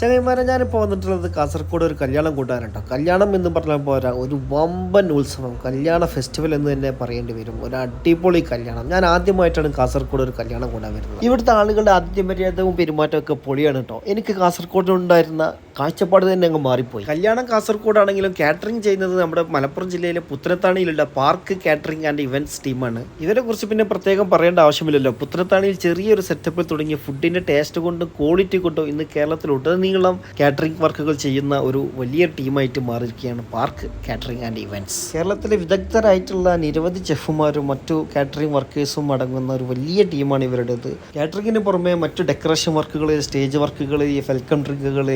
ചങ്ങന്മാരെ ഞാനിപ്പോൾ വന്നിട്ടുള്ളത് കാസർഗോഡ് ഒരു കല്യാണം കൂട്ടാനുണ്ടോ കല്യാണം എന്ന് പറഞ്ഞാൽ പോരാ ഒരു വമ്പൻ ഉത്സവം. കല്യാണ ഫെസ്റ്റിവൽ എന്ന് തന്നെ പറയേണ്ടി വരും. ഒരു അടിപൊളി കല്യാണം. ഞാൻ ആദ്യമായിട്ടാണ് കാസർഗോഡ് ഒരു കല്യാണം കൂടാൻ വരുന്നത്. ഇവിടുത്തെ ആളുകളുടെ ആദ്യമര്യാദവും പെരുമാറ്റവും ഒക്കെ പൊളിയാണ് കേട്ടോ. എനിക്ക് കാസർഗോഡിനുണ്ടായിരുന്ന കാഴ്ചപ്പാട് തന്നെ അങ്ങ് മാറിപ്പോയി. കല്യാണം കാസർഗോഡാണെങ്കിലും കാറ്ററിംഗ് ചെയ്യുന്നത് നമ്മുടെ മലപ്പുറം ജില്ലയിലെ പുത്തനത്താണിയിലുള്ള പാർക്ക് കാറ്ററിംഗ് ആൻഡ് ഇവന്റ്സ് ടീമാണ് ഇവരെ കുറിച്ച് പിന്നെ പ്രത്യേകം പറയേണ്ട ആവശ്യമില്ലല്ലോ. പുത്തനത്താണിയിൽ ചെറിയൊരു സെറ്റപ്പിൽ തുടങ്ങിയ ഫുഡിന്റെ ടേസ്റ്റ് കൊണ്ടും ക്വാളിറ്റി കൊണ്ടും ഇന്ന് കേരളത്തിലുടനീളം കാറ്ററിംഗ് വർക്കുകൾ ചെയ്യുന്ന ഒരു വലിയ ടീമായിട്ട് മാറിയിരിക്കുകയാണ് പാർക്ക് കാറ്ററിംഗ് ആൻഡ് ഇവന്റ്സ് കേരളത്തിലെ വിദഗ്ധരായിട്ടുള്ള നിരവധി ചെഫുമാരും മറ്റു കാറ്ററിംഗ് വർക്കേഴ്സും അടങ്ങുന്ന ഒരു വലിയ ടീമാണ് ഇവരുടേത്. കാറ്ററിംഗിന് പുറമെ മറ്റു ഡെക്കറേഷൻ വർക്കുകൾ സ്റ്റേജ് വർക്കുകൾ ഈ വെൽക്കം ഡ്രിങ്കുകൾ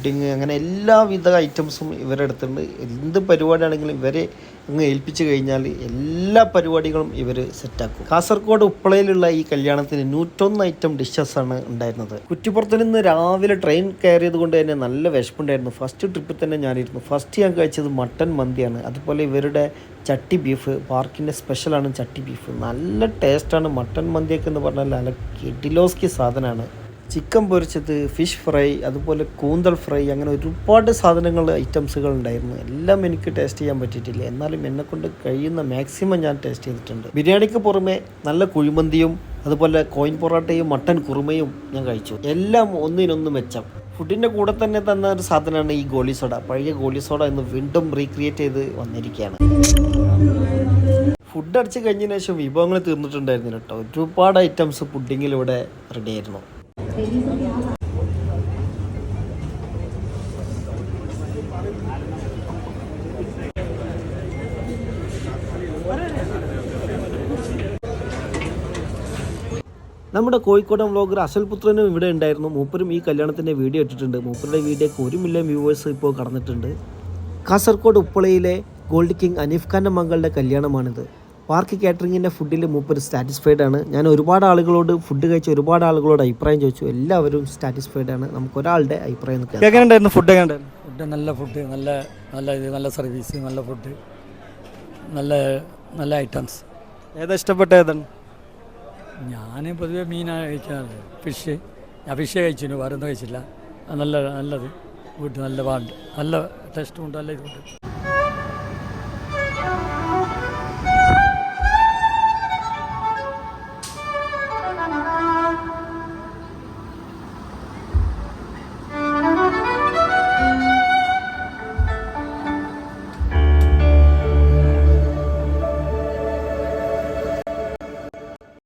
ഫുഡിങ് അങ്ങനെ എല്ലാവിധ ഐറ്റംസും ഇവരുടെ അടുത്തുണ്ട്. എന്ത് പരിപാടിയാണെങ്കിലും ഇവരെ അങ്ങ് ഏൽപ്പിച്ചു കഴിഞ്ഞാൽ എല്ലാ പരിപാടികളും ഇവർ സെറ്റാക്കും. കാസർഗോഡ് ഉപ്പളയിലുള്ള ഈ കല്യാണത്തിന് നൂറ്റൊന്ന് ഐറ്റം ഡിഷസ് ആണ് ഉണ്ടായിരുന്നത്. കുറ്റിപ്പുറത്ത് നിന്ന് രാവിലെ ട്രെയിൻ കയറിയത് കൊണ്ട് തന്നെ നല്ല വിശപ്പുണ്ടായിരുന്നു. ഫസ്റ്റ് ട്രിപ്പിൽ തന്നെ ഞാനിരുന്നു. ഫസ്റ്റ് ഞാൻ കഴിച്ചത് മട്ടൻ മന്തിയാണ്. അതുപോലെ ഇവരുടെ ചട്ടി ബീഫ് പാർക്കിന്റെ സ്പെഷ്യലാണ് ചട്ടി ബീഫ്. നല്ല ടേസ്റ്റാണ് മട്ടൻ മന്തിയൊക്കെ എന്ന് പറഞ്ഞാൽ നല്ല കിഡിലോസ്കി സാധനമാണ്. ചിക്കൻ പൊരിച്ചത് ഫിഷ് ഫ്രൈ അതുപോലെ കൂന്തൽ ഫ്രൈ അങ്ങനെ ഒരുപാട് സാധനങ്ങൾ ഐറ്റംസുകൾ ഉണ്ടായിരുന്നു. എല്ലാം എനിക്ക് ടേസ്റ്റ് ചെയ്യാൻ പറ്റിയിട്ടില്ല. എന്നാലും എന്നെക്കൊണ്ട് കഴിയുന്ന മാക്സിമം ഞാൻ ടേസ്റ്റ് ചെയ്തിട്ടുണ്ട്. ബിരിയാണിക്ക് പുറമെ നല്ല കുഴിമന്തിയും അതുപോലെ കോയിൻ പൊറോട്ടയും മട്ടൻ കുറുമയും ഞാൻ കഴിച്ചു. എല്ലാം ഒന്നിനൊന്ന് മെച്ചം. ഫുഡിന്റെ കൂടെ തന്നെ തന്ന ഒരു സാധനമാണ് ഈ ഗോലി സോഡ. പഴയ ഗോലി സോഡ എന്ന് വീണ്ടും റീക്രിയേറ്റ് ചെയ്ത് വന്നിരിക്കുകയാണ്. ഫുഡ് അടിച്ച് കഴിഞ്ഞതിന് ശേഷം വിഭവങ്ങൾ തീർന്നിട്ടുണ്ടായിരുന്നില്ല കേട്ടോ. ഒരുപാട് ഐറ്റംസ് പുഡിങ്ങിൽ റെഡി ആയിരുന്നു. നമ്മുടെ കോഴിക്കോടൻ വ്ളോഗർ അസൽ പുത്രനും ഇവിടെ ഉണ്ടായിരുന്നു. മൂപ്പരും ഈ കല്യാണത്തിന്റെ വീഡിയോ ഇട്ടിട്ടുണ്ട്. മൂപ്പരുടെ വീഡിയോക്ക് ഒരു മില്യൺ വ്യൂവേഴ്സ് ഇപ്പോൾ കടന്നിട്ടുണ്ട്. കാസർഗോഡ് ഉപ്പളയിലെ ഗോൾഡ് കിങ് അനീഫ് ഖാന്റെ മകളുടെ കല്യാണമാണിത്. പാർക്ക് കാറ്ററിങ്ങിന്റെ ഫുഡിൽ മൂപ്പർ സാറ്റിസ്ഫൈഡ് ആണ്. ഞാൻ ഒരുപാട് ആളുകളോട് ഫുഡ് കഴിച്ച ഒരുപാട് ആളുകളോട് അഭിപ്രായം ചോദിച്ചു. എല്ലാവരും സാറ്റിസ്ഫൈഡ് ആണ്. നമുക്ക് ഒരാളുടെ അഭിപ്രായം കേൾക്കാം. എങ്ങനെ ഫുഡ് എങ്ങനെയുണ്ടായിരുന്നു ഫുഡ് നല്ല ഫുഡ് നല്ല നല്ല ഇത് നല്ല സർവീസ് നല്ല ഫുഡ് നല്ല നല്ല ഐറ്റംസ് ഏതാ ഇഷ്ടപ്പെട്ട ഏതാണ്? ഞാൻ പൊതുവെ മീനാണ് കഴിക്കാറ്. ഫിഷ് ഞാൻ ഫിഷ് കഴിച്ചിരുന്നു. വേറെ ഒന്നും കഴിച്ചില്ല നല്ല നല്ലത്. ഫുഡ് നല്ല പാണ്ട് നല്ല ടേസ്റ്റും ഉണ്ട് നല്ല ഇതുണ്ട്